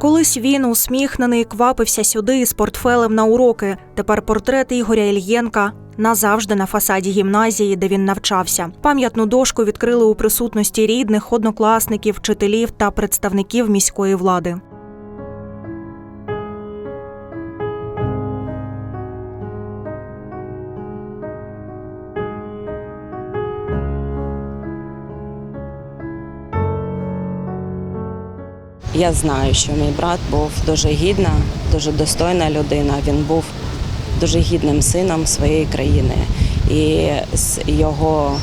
Колись він усміхнений квапився сюди з портфелем на уроки. Тепер портрет Ігоря Ільєнка назавжди на фасаді гімназії, де він навчався. Пам'ятну дошку відкрили у присутності рідних, однокласників, вчителів та представників міської влади. Я знаю, що мій брат був дуже гідна, дуже достойна людина. Він був дуже гідним сином своєї країни. І з його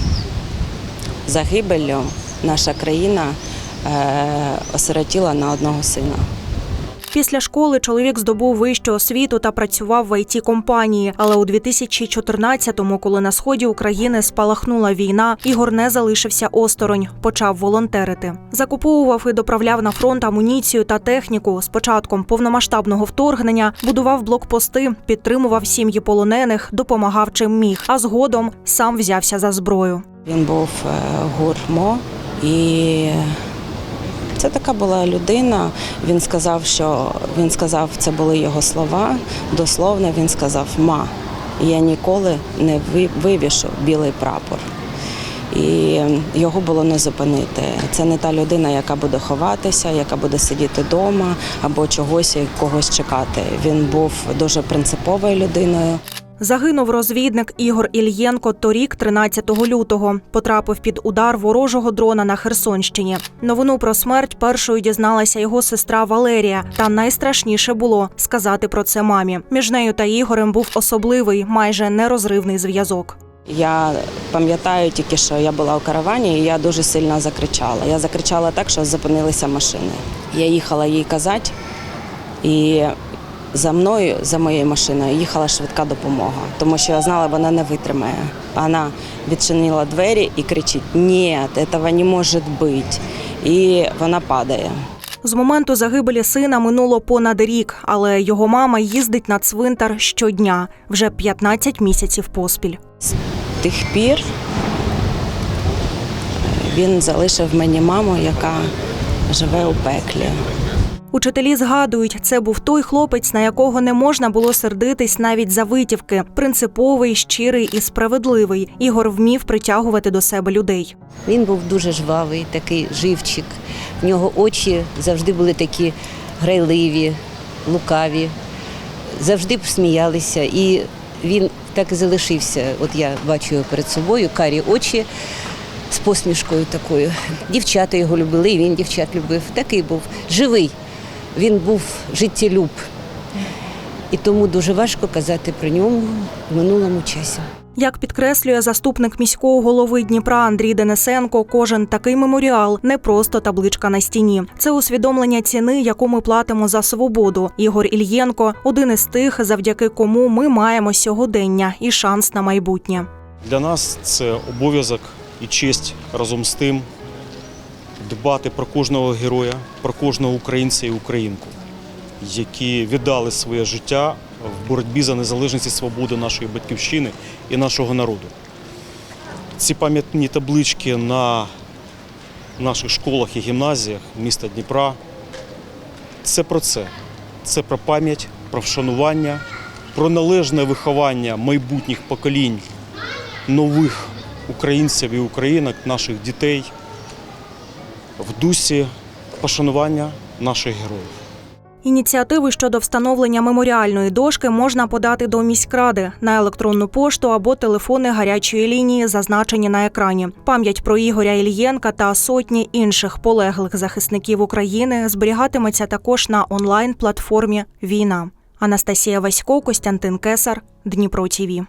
загибеллю наша країна е, осиротіла на одного сина. Після школи чоловік здобув вищу освіту та працював в іт компанії. Але у 2014-му, коли на сході України спалахнула війна, Ігор не залишився осторонь, почав волонтерити. Закуповував і доправляв на фронт амуніцію та техніку. З початком повномасштабного вторгнення будував блокпости, підтримував сім'ї полонених, допомагав чим міг. А згодом сам взявся за зброю. Він був е, гурмо і це така була людина. Він сказав, що він сказав, це були його слова. Дословно він сказав Ма, я ніколи не вивішу білий прапор. І його було не зупинити. Це не та людина, яка буде ховатися, яка буде сидіти вдома або чогось когось чекати. Він був дуже принциповою людиною. Загинув розвідник Ігор Ільєнко торік, 13 лютого. Потрапив під удар ворожого дрона на Херсонщині. Новину про смерть першою дізналася його сестра Валерія. Та найстрашніше було сказати про це мамі. Між нею та Ігорем був особливий, майже нерозривний зв'язок. Я пам'ятаю тільки, що я була у каравані, і я дуже сильно закричала. Я закричала так, що зупинилися машини. Я їхала їй казати, і за мною, за моєю машиною, їхала швидка допомога, тому що я знала, вона не витримає. Вона відчинила двері і кричить: Ні, цього не може бути. І вона падає. З моменту загибелі сина минуло понад рік, але його мама їздить на цвинтар щодня вже 15 місяців поспіль. З тих пір він залишив мені маму, яка живе у пеклі. Учителі згадують, це був той хлопець, на якого не можна було сердитись навіть за витівки. Принциповий, щирий і справедливий. Ігор вмів притягувати до себе людей. Він був дуже жвавий, такий живчик. В нього очі завжди були такі грайливі, лукаві, завжди сміялися. І він так і залишився. От я бачу його перед собою, карі очі з посмішкою такою. Дівчата його любили, і він дівчат любив. Такий був живий. Він був життєлюб. І тому дуже важко казати про ньому в минулому часі. Як підкреслює заступник міського голови Дніпра Андрій Денисенко, кожен такий меморіал не просто табличка на стіні. Це усвідомлення ціни, яку ми платимо за свободу. Ігор Ільєнко один із тих, завдяки кому ми маємо сьогодення і шанс на майбутнє. Для нас це обов'язок і честь разом з тим дбати про кожного героя, про кожного українця і українку, які віддали своє життя в боротьбі за незалежність і свободу нашої батьківщини і нашого народу. Ці пам'ятні таблички на наших школах і гімназіях міста Дніпра це про це. Це про пам'ять, про вшанування, про належне виховання майбутніх поколінь нових українців і українок, наших дітей в дусі пошанування наших героїв. Ініціативи щодо встановлення меморіальної дошки можна подати до міськради на електронну пошту або телефони гарячої лінії, зазначені на екрані. Пам'ять про Ігоря Ільєнка та сотні інших полеглих захисників України зберігатиметься також на онлайн платформі Війна. Анастасія Васько, Костянтин Кесар, Дніпро ТІВІ.